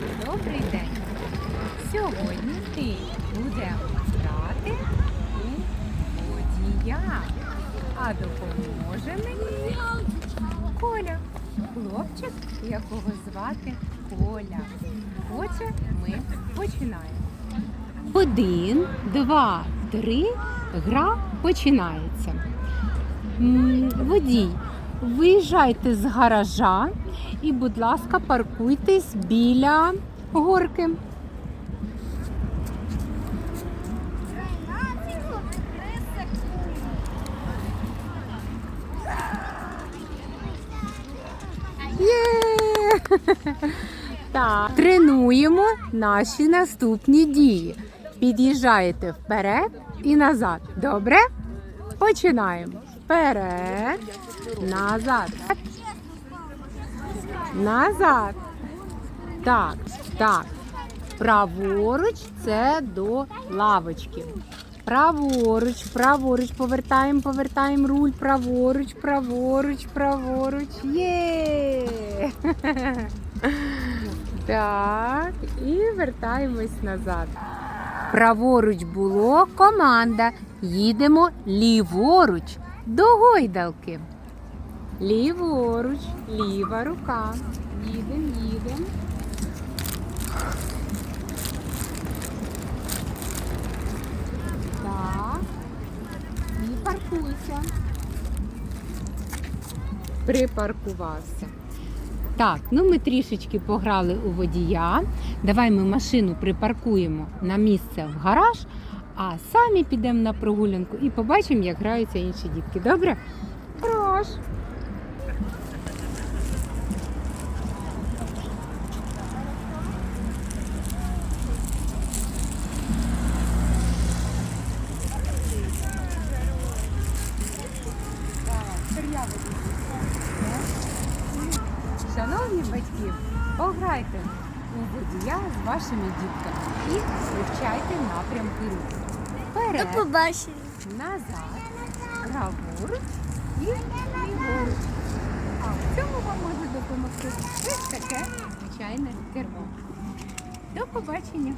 Добрий день. Сьогодні ти будемо грати у водія. А допоможе мені Коля. Хлопчик, якого звати Коля. Отже, ми починаємо. Один, два, три. Гра починається. Водій, виїжджайте з гаража і, будь ласка, паркуйтесь біля горки. Так. Тренуємо наші наступні дії. Під'їжджаєте вперед і назад. Добре? Починаємо. Вперед, назад. Назад. Так, так. Праворуч це до лавочки. Праворуч, праворуч, повертаємо, повертаємо руль, праворуч, праворуч, праворуч. Є! Так, і вертаємось назад. Праворуч було команда. Їдемо ліворуч до гойдалки. Ліворуч, ліва рука. Їдемо, їдемо. Так. І паркуйся. Припаркувався. Так, ну ми трішечки пограли у водія. Давай ми машину припаркуємо на місце в гараж, а самі підемо на прогулянку і побачимо, як граються інші дітки. Добре? Прош. Шановні батьки, пограйте у водія з вашими дітками і вивчайте напрямки руху. До Вперед, побачення. назад, праворуч і ліворуч. А в цьому вам може допомогти ось таке звичайне кермо. До побачення!